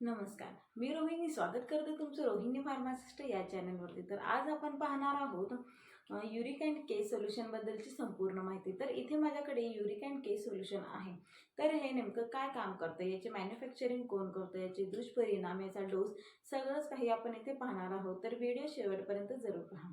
नमस्कार. मी रोहिणी स्वागत करते तुमचं रोहिणी फार्मासिस्ट या चॅनलवरती. तर आज आपण पाहणार आहोत युरिक अँड के सोल्युशनबद्दलची संपूर्ण माहिती. तर इथे माझ्याकडे युरिक अँड के सोल्युशन आहे. तर हे नेमकं काय काम करतं? याचे मॅन्युफॅक्चरिंग कोण करतं? याचे दुष्परिणाम याचा डोस सगळंच काही आपण इथे पाहणार आहोत. तर व्हिडिओ शेवटपर्यंत जरूर पहा.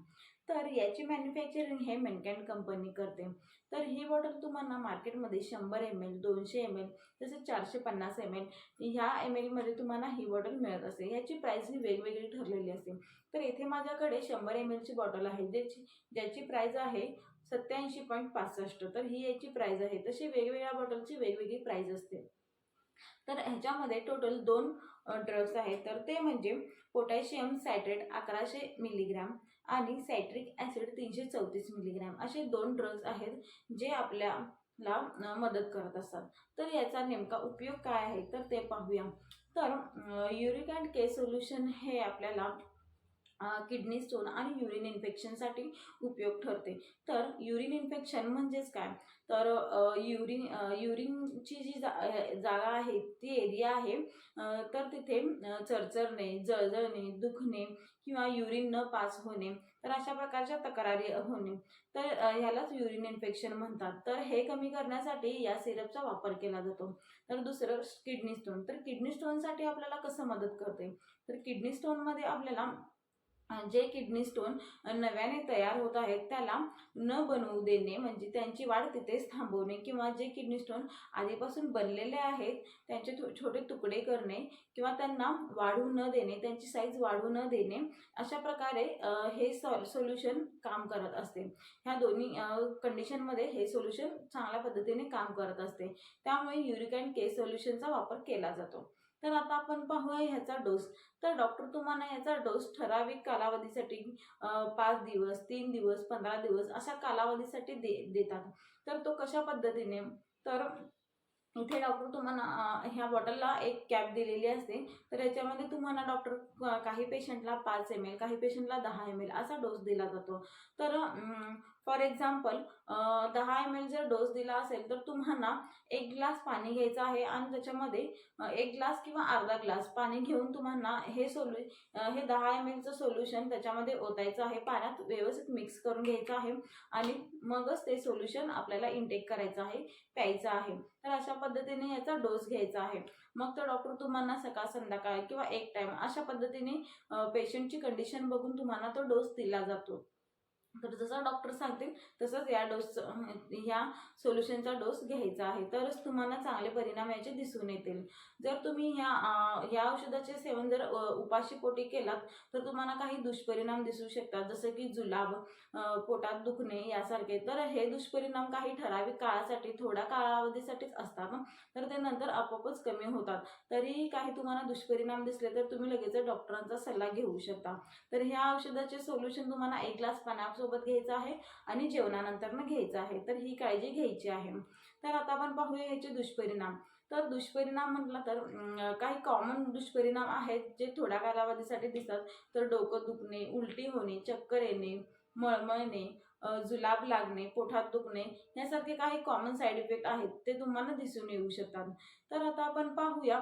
तर याची मॅन्युफॅक्चरिंग हे मेनकॅन कंपनी करते. तर ही बॉटल तुम्हाला मार्केटमध्ये शंभर एम एल दोनशे एम एल तसेच चारशे पन्नास एम एल ह्या एम एलमध्ये तुम्हाला ही बॉटल मिळत असते. ह्याची प्राईस ही वेगवेगळी ठरलेली असते. तर इथे माझ्याकडे शंभर एम एलची बॉटल आहे ज्याची ज्याची प्राईज आहे सत्याऐंशी पॉईंट पासष्ट. तर ही याची प्राईज आहे. तशी वेगवेगळ्या बॉटलची वेगवेगळी प्राईज असते. तर ह्याच्यामध्ये टोटल दोन ड्रग्स आहेत. तर ते म्हणजे पोटॅशियम सायट्रेट अकराशे मिलीग्रॅम आणि सायट्रिक ॲसिड तीनशे चौतीस मिलीग्रॅम असे दोन ड्रग्ज आहेत जे आपल्याला मदत करत असतात. तर याचा नेमका उपयोग काय आहे? तर ते पाहूया. तर युरिक अँड के सोल्युशन हे आपल्याला किडनी स्टोन आणि युरिन इन्फेक्शनसाठी उपयोग ठरते. तर युरिन इन्फेक्शन म्हणजेच काय? तर युरिन युरिनची जी जा जागा आहे ती एरिया आहे तर तिथे चरचरणे जळजळणे दुखणे किंवा युरिन न पास होणे तर अशा प्रकारच्या तक्रारी होणे. तर ह्यालाच युरिन इन्फेक्शन म्हणतात. तर हे कमी करण्यासाठी या सिरपचा वापर केला जातो. तर दुसरं किडनी स्टोन. तर किडनी स्टोनसाठी आपल्याला कसं मदत करते? तर किडनी स्टोनमध्ये आपल्याला जे किडनी स्टोन नव्याने तयार होत आहेत त्याला न बनवू देणे म्हणजे त्यांची वाढ तिथेच थांबवणे किंवा जे किडनी स्टोन आधीपासून बनलेले आहेत त्यांचे छोटे तुकडे करणे किंवा त्यांना वाढू न देणे त्यांची साईज वाढू न देणे अशा प्रकारे हे सॉ सोल्युशन काम करत असते. ह्या दोन्ही कंडिशनमध्ये हे सोल्युशन चांगल्या पद्धतीने काम करत असते. त्यामुळे युरिक अँड के सोल्युशनचा वापर केला जातो. तर आता आपण पाहूया ह्याचा डोस तर डॉक्टर तुम्हाला याचा डोस ठराविक कालावधीसाठी पाच दिवस तीन दिवस पंधरा दिवस अशा कालावधीसाठी दे देतात. तर तो कशा पद्धतीने? तर इथे डॉक्टर तुम्हाला ह्या बॉटलला एक कॅप दिलेली असते. तर याच्यामध्ये तुम्हाला डॉक्टर काही पेशंटला पाच एम एल काही पेशंटला दहा एम एल असा डोस दिला जातो. तर फॉर एक्झाम्पल दहा एम एल जर डोस दिला असेल तर तुम्हाला एक ग्लास पाणी घ्यायचं आहे आणि त्याच्यामध्ये एक ग्लास किंवा अर्धा ग्लास पाणी घेऊन तुम्हाला हे सोल्यू हे दहा एम एलचं सोल्युशन त्याच्यामध्ये ओतायचं आहे. पाण्यात व्यवस्थित मिक्स करून घ्यायचं आहे आणि मगच ते सोल्युशन आपल्याला इंटेक करायचं आहे प्यायचं आहे. तर अशा पद्धतीने याचा डोस घ्यायचा आहे. मग तर डॉक्टर तुम्हाला सकाळ संध्याकाळ किंवा एक टाईम अशा पद्धतीने पेशंटची कंडिशन बघून तुम्हाला तो डोस दिला जातो. तर जसं डॉक्टर सांगतील तसंच या डोस ह्या सोल्युशनचा डोस घ्यायचा आहे. तरच तुम्हाला चांगले परिणाम याचे दिसून येतील. जर तुम्ही ह्या ह्या औषधाचे सेवन जर उपाशी उपाशीपोटी केलात तर तुम्हाला काही दुष्परिणाम दिसू शकतात. जसं की जुलाब पोटात दुखणे यासारखे. तर हे दुष्परिणाम काही ठराविक काळासाठी थोड्या कालावधीसाठीच असतात तर ते नंतर आपोआपच कमी होतात. तरीही काही तुम्हाला दुष्परिणाम दिसले तर तुम्ही लगेच डॉक्टरांचा सल्ला घेऊ शकता. तर ह्या औषधाचे सोल्युशन तुम्हाला एक ग्लास सोबत घ्यायचं आहे आणि जेवणानंतरनं घ्यायचं आहे. तर ही काळजी घ्यायची आहे. तर आता आपण पाहूया ह्याचे दुष्परिणाम. तर दुष्परिणाम म्हटलं तर काही कॉमन दुष्परिणाम आहेत जे थोड्या कालावधीसाठी दिसतात. तर डोकं दुखणे उलटी होणे चक्कर येणे मळमळणे जुलाब लागणे पोटात दुखणे यासारखे काही कॉमन साईड इफेक्ट आहेत ते तुम्हाला दिसून येऊ शकतात. तर आता आपण पाहूया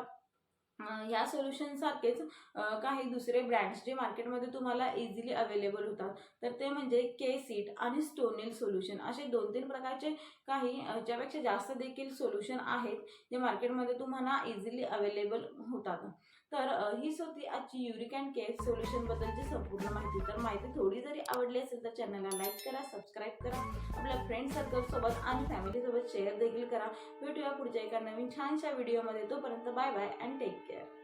ह्या सोल्युशनसारखेच सारखेच काही दुसरे ब्रँड्स जे मार्केटमध्ये तुम्हाला इझिली अवेलेबल होतात. तर ते म्हणजे के सीट आणि स्टोनिल सोल्युशन असे दोन तीन प्रकारचे काही ह्याच्यापेक्षा जास्त देखील सोल्युशन आहेत जे मार्केटमध्ये तुम्हाला इझिली अवेलेबल होतात. तर हीच होती आजची युरिक अँड केअर सोल्युशनबद्दलची संपूर्ण माहिती. तर माहिती थोडी जरी आवडली असेल तर चॅनलला लाईक करा सबस्क्राईब करा आपल्या फ्रेंड सर्कलसोबत आणि फॅमिलीसोबत शेअर देखील करा. भेटूया पुढच्या एका नवीन छानशा व्हिडिओमध्ये तोपर्यंत bye bye and take care